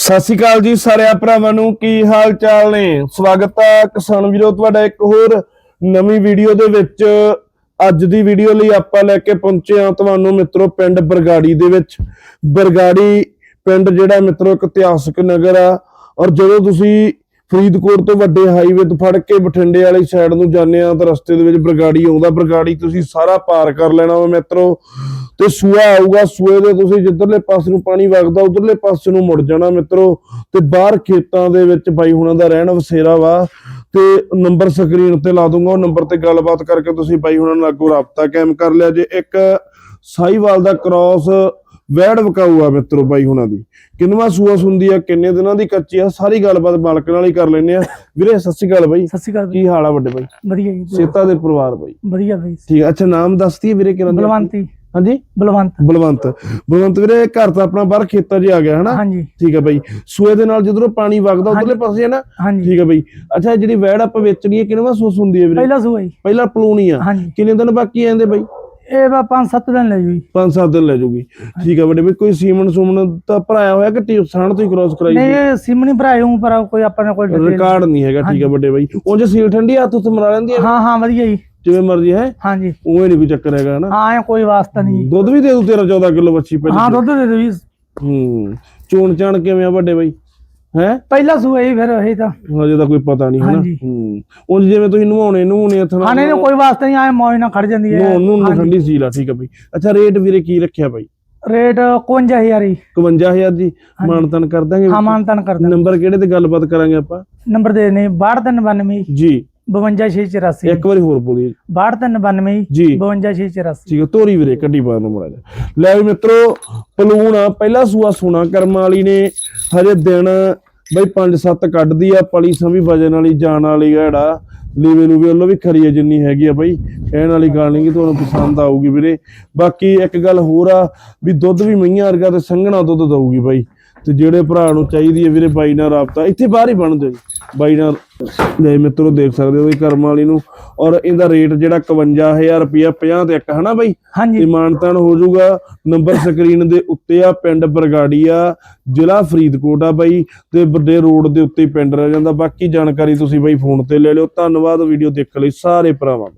ਸਤਿ ਸ਼੍ਰੀ ਅਕਾਲ ਜੀ ਸਾਰਿਆਂ ਭਰਾਵਾਂ ਨੂੰ, ਕੀ ਹਾਲ ਚਾਲ ਨੇ? ਸਵਾਗਤ ਹੈ ਕਿਸਾਨ ਵੀਰੋ, ਤੁਹਾਡਾ ਇੱਕ ਹੋਰ ਨਵੀਂ ਵੀਡੀਓ ਦੇ ਵਿੱਚ। ਅੱਜ ਦੀ ਵੀਡੀਓ ਲਈ ਆਪਾਂ ਲੈ ਕੇ ਪਹੁੰਚੇ ਹਾਂ ਤੁਹਾਨੂੰ ਮਿੱਤਰੋ ਪਿੰਡ ਬਰਗਾੜੀ ਦੇ ਵਿੱਚ। ਬਰਗਾੜੀ ਪਿੰਡ ਜਿਹੜਾ ਮਿੱਤਰੋ ਇੱਕ ਇਤਿਹਾਸਕ ਨਗਰ ਆ, ਔਰ ਜਦੋਂ ਤੁਸੀਂ ਫਰੀਦਕੋਟ ਤੋਂ ਵੱਡੇ ਹਾਈਵੇ ਤੋਂ ਫੜ ਕੇ ਬਠਿੰਡੇ ਵਾਲੀ ਸਾਈਡ ਨੂੰ ਜਾਂਦੇ ਆ ਤਾਂ ਰਸਤੇ ਦੇ ਵਿੱਚ ਬਰਗਾੜੀ ਆਉਂਦਾ, ਬਰਗਾੜੀ ਤੁਸੀਂ ਸਾਰਾ ਪਾਰ ਕਰ ਲੈਣਾ ਵਾ ਮਿੱਤਰੋ। ਤੇ ਸੂਆ ਆਊਗਾ, ਸੂਏ ਦੇ ਤੁਸੀਂ ਜਿੱਧਰਲੇ ਪਾਸੇ ਨੂੰ ਪਾਣੀ ਵਗਦਾ, ਉਧਰਲੇ ਪਾਸੇ ਨੂੰ ਮੁੜ ਜਾਣਾ ਮਿੱਤਰੋ। ਤੇ ਬਾਹਰ ਖੇਤਾਂ ਦੇ ਵਿੱਚ ਬਾਈ ਹੁਣਾਂ ਦਾ ਰਹਿਣ ਵਸੇਰਾ ਵਾ। ਤੇ ਨੰਬਰ ਸਕਰੀਨ ਤੇ ਲਾ ਦੂੰਗਾ, ਉਹ ਨੰਬਰ ਤੇ ਗੱਲਬਾਤ ਕਰਕੇ ਤੁਸੀਂ ਬਾਈ ਹੁਣਾਂ ਨਾਲ ਅੱਗੋਂ ਰਾਬਤਾ ਕਾਇਮ ਕਰ ਲਿਆ। ਜੇ ਇੱਕ ਸਾਈਵਾਲ ਦਾ ਕ੍ਰਾਸ ਵੈੜ ਵਕਾਊ ਆ ਮਿੱਤਰੋ ਬਾਈ ਹੁਣਾਂ ਦੀ। ਕਿੰਨਵਾ ਸੂਆ ਸੁੰਦੀ ਆ ਕਿੰਨੇ ਦਿਨਾਂ ਦੀ ਕੱਚੀ ਆ ਸਾਰੀ ਗੱਲਬਾਤ ਮਾਲਕ ਨਾਲ ਹੀ ਕਰ ਲੈਨੇ ਆ। ਵੀਰੇ ਸਤਿ ਸ਼੍ਰੀ ਅਕਾਲ ਬਾਈ। ਸਤਿ ਸ਼੍ਰੀ ਅਕਾਲ ਕੀ ਹਾਲ ਆ ਵੱਡੇ ਬਾਈ? ਵਧੀਆ ਜੀ। ਸੇਤਾ ਦੇ ਪਰਿਵਾਰ ਬਾਈ। ਵਧੀਆ ਬਾਈ। ਠੀਕ ਆ, ਅੱਛਾ ਨਾਮ ਦੱਸਦੀ ਵੀਰੇ ਕਿਰਨ ਦਾ? ਬਲਵੰਤੀ ਹਾਂਜੀ? ਬਲਵੰਤ। ਬਲਵੰਤ। ਬਲਵੰਤ ਵੀਰੇ ਘਰ ਤਾਂ ਆਪਣਾ ਬਾਹਰ ਖੇਤਾਂ 'ਚ ਆ ਗਿਆ ਹਨਾ? ਹਾਂਜੀ। ਠੀਕ ਹੈ ਬਾਈ। ਸੂਏ ਦੇ ਨਾਲ ਜਿੱਧਰੋਂ ਪਾਣੀ ਵਗਦਾ ਉਧਰਲੇ ਪਾਸੇ ਹੈ ਨਾ ਠੀਕ ਹੈ ਬਾਈ। ਅੱਛਾ ਜਿਹੜੀ ਵੈੜ ਆਪਾਂ ਵੇਚਣੀ ਹੈ ਕਿੰਨਵਾ ਸੂਸ ਹੁੰਦੀ ਹੈ ਵੀਰੇ? ਪਹਿਲਾ ਸੂਆ ਜੀ ਪਹਿਲਾਂ ਪਲੂਣੀ ਆ। ਕਿੰਨੇ ਦਿਨ ਬਾਕੀ ਆਂਦੇ ਬਾਈ? ਇਹ ਬਾ 5-7 ਦਿਨ ਲੈ ਜੂ ਜੀ 5-7 ਦਿਨ ਲੈ ਜੂਗੀ। ਠੀਕ ਹੈ ਵੱਡੇ ਬਾਈ ਕੋਈ ਸੀਮਨ ਸੁਮਨ ਤਾਂ ਭਰਾਇਆ ਹੋਇਆ ਕਿ ਟੀ- ਸਾਣ ਤੋਂ ਹੀ ਕ੍ਰਾਸ ਕਰਾਈ ਨਹੀਂ ਇਹ ਸਿਮਣੀ ਭਰਾਏ ਹੂੰ ਪਰ ਕੋਈ ਆਪਣੇ ਕੋਲ detail- ਰਿਕਾਰਡ ਨਹੀਂ। ਹੈਗਾ ਠੀਕ ਹੈ ਵੱਡੇ ਬਾਈ। ਉਂਝ ਸੀਲ ਠੰਡੀ ਹੱਥ ਉੱਤੇ ਮਰਾ ਲੈਂਦੀ ਹੈ ਹਾਂ ਹਾਂ ਵਧੀਆ ਜੀ। ਜਿਵੇਂ ਮਰਜ਼ੀ ਹੈ? ਹਾਂਜੀ। ਉਵੇਂ ਨਹੀਂ ਕੋਈ ਚੱਕਰ ਹੈਗਾ ਹਨਾ? ਹਾਂ ਇਹ ਕੋਈ ਵਾਸਤਾ ਨਹੀਂ। ਜੀ। ਦੁੱਧ ਵੀ ਦੇ ਦੂ 13-14 ਕਿਲੋ ਬੱਚੀ ਪਹਿਲੀ ਹਾਂ ਦੁੱਧ ਦੇ ਦਿਓ ਜੀ। ਹੂੰ। ਚੋਣ ਚਾਣ ਕਿਵੇਂ ਆ ਵੱਡੇ ਬਾਈ? ਹੈ ਪਹਿਲਾ ਸੂਆ ਜੀ ਫਿਰ ਇਹ ਤਾਂ। ਹਜੇ ਤਾਂ ਕੋਈ ਪਤਾ ਨਹੀਂ ਹਨਾ। ਹਾਂਜੀ। ਹੂੰ। ਉਂਝ ਜਿਵੇਂ ਤੁਸੀਂ ਨਵਾਉਣੇ ਨਵਾਉਣੇ ਹੱਥ ਹਾਂ ਨਹੀਂ ਨਹੀਂ, ਕੋਈ ਵਾਸਤਾ ਨਹੀਂ ਆਏ ਮੌਜ ਨਾਲ ਖੜ ਜਾਂਦੀ ਹੈ। ਨੂੰ ਨੂੰ ਹਾਂਜੀ। ਠੰਡੀ ਸੀਲ ਆ ਠੀਕ ਆ ਬਈ। ਅੱਛਾ ਰੇਟ ਵੀਰੇ ਕੀ ਰੱਖਿਆ ਬਾਈ? ਰੇਟ 51000 ਜੀ। 51000 ਜੀ। ਮਾਨਤਨ ਕਰ ਦਾਂਗੇ। ਹਾਂ ਮਾਨਤਨ ਕਰ ਦਿੰਦੇ ਨੰਬਰ ਕਿਹੜੇ ਤੇ ਗੱਲਬਾਤ ਕਰਾਂਗੇ ਆਪਾਂ? ਨੰਬਰ ਦੇ ਨੇ 6292 ਜੀ। 52684 ਇੱਕ ਵਾਰੀ ਹੋਰ ਬੋਲੀਏ। 6292 ਜੀ। 52684 ਠੀਕ ਆ ਤੋਰੀ ਵੀਰੇ ਕੱਢੀ ਪਾ ਨੰਬਰ ਆ ਲੈ ਵੀ ਮਿੱਤਰੋ ਪਲੂਣ ਆ ਪਹਿਲਾ ਸੂਆ ਸੋਨਾ ਕਰਮ ਵਾਲੀ ਨੇ। ਹਜੇ ਦਿਨ ਬਈ 5-7 ਕੱਢਦੀ ਆ ਪਲੀ ਸਮੀ ਵਜਨ ਵਾਲੀ ਜਾਣ ਵਾਲੀ ਆ ਜਿਹੜਾ। ਲੀਵੇ ਨੂੰ ਵੀ ਉਹਲੋ ਵੀ ਖਰੀ ਆ ਜਿੰਨੀ ਹੈਗੀ ਆ ਬਈ। ਕਹਿਣ ਵਾਲੀ ਗੱਲ ਨਹੀਂ ਕਿ ਤੁਹਾਨੂੰ ਪਸੰਦ ਆਊਗੀ ਵੀਰੇ। ਬਾਕੀ ਇੱਕ ਗੱਲ ਹੋਰ ਆ ਵੀ ਦੁੱਧ ਵੀ ਮਈਆਂ ਵਰਗਾ ਤੇ ਸੰਘਣਾ ਦੁੱਧ ਦਊਗੀ ਬਾਈ। ਤੇ ਜਿਹੜੇ ਭਰਾ ਨੂੰ ਚਾਹੀਦੀ ਹੈ ਵੀਰੇ ਬਾਈ ਨਾਲ ਰਾਬਤਾ ਇੱਥੇ ਬਾਹਰ ਹੀ ਬਣ ਦਿਓ ਜੀ ਬਾਈ ਨਾਲ ਲੈ ਮਿੱਤਰੋ ਦੇਖ ਸਕਦੇ ਹੋ ਇਹ ਕਰਮ ਵਾਲੀ ਨੂੰ। ਔਰ ਇਹਦਾ ਰੇਟ ਜਿਹੜਾ 51000 ਰੁਪਿਆ 50 ਤੇ ਇੱਕ ਹਨਾ ਬਾਈ? ਹਾਂਜੀ। ਤੇ ਮਾਨਤਾਨ ਹੋ ਜਾਊਗਾ। ਨੰਬਰ ਸਕਰੀਨ ਦੇ ਉੱਤੇ ਆ ਪਿੰਡ ਬਰਗਾੜੀ ਆ ਜ਼ਿਲ੍ਹਾ ਫਰੀਦਕੋਟ ਆ ਬਾਈ। ਤੇ ਵੱਡੇ ਰੋਡ ਦੇ ਉੱਤੇ ਪਿੰਡ ਰਹਿ ਜਾਂਦਾ। ਬਾਕੀ ਜਾਣਕਾਰੀ ਤੁਸੀਂ ਬਾਈ ਫੋਨ ਤੇ ਲੈ ਲਿਓ। ਧੰਨਵਾਦ ਵੀਡੀਓ ਦੇਖਣ ਲਈ ਸਾਰੇ ਭਰਾਵਾਂ